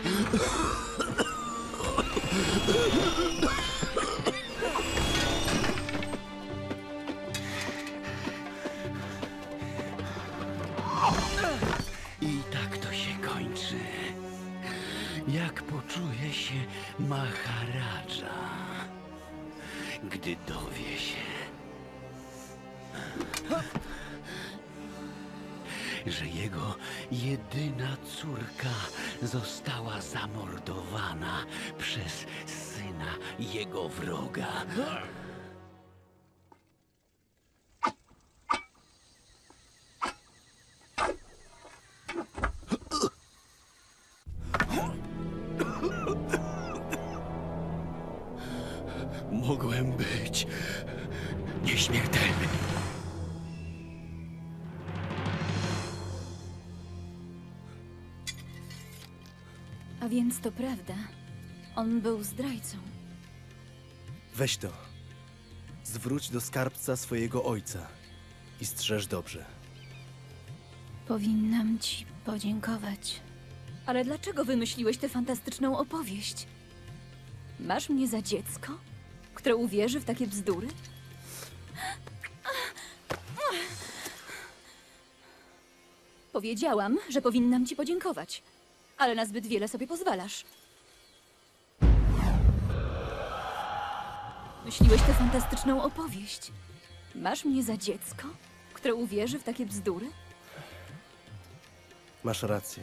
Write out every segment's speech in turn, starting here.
I tak to się kończy. Jak poczuje się Maharadża, gdy dowie się, że jego jedyna córka została zamordowana przez syna jego wroga. Mogłem być nieśmiertelny. A więc to prawda. On był zdrajcą. Weź to. Zwróć do skarbca swojego ojca i strzeż dobrze. Powinnam ci podziękować. Ale dlaczego wymyśliłeś tę fantastyczną opowieść? Masz mnie za dziecko, które uwierzy w takie bzdury? Powiedziałam, że powinnam ci podziękować, ale na zbyt wiele sobie pozwalasz. Myśliłeś tę fantastyczną opowieść. Masz mnie za dziecko, które uwierzy w takie bzdury? Masz rację.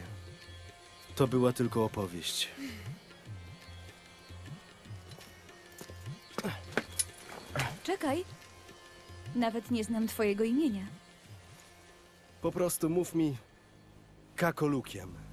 To była tylko opowieść. Czekaj. Nawet nie znam twojego imienia. Po prostu mów mi kakolukiem.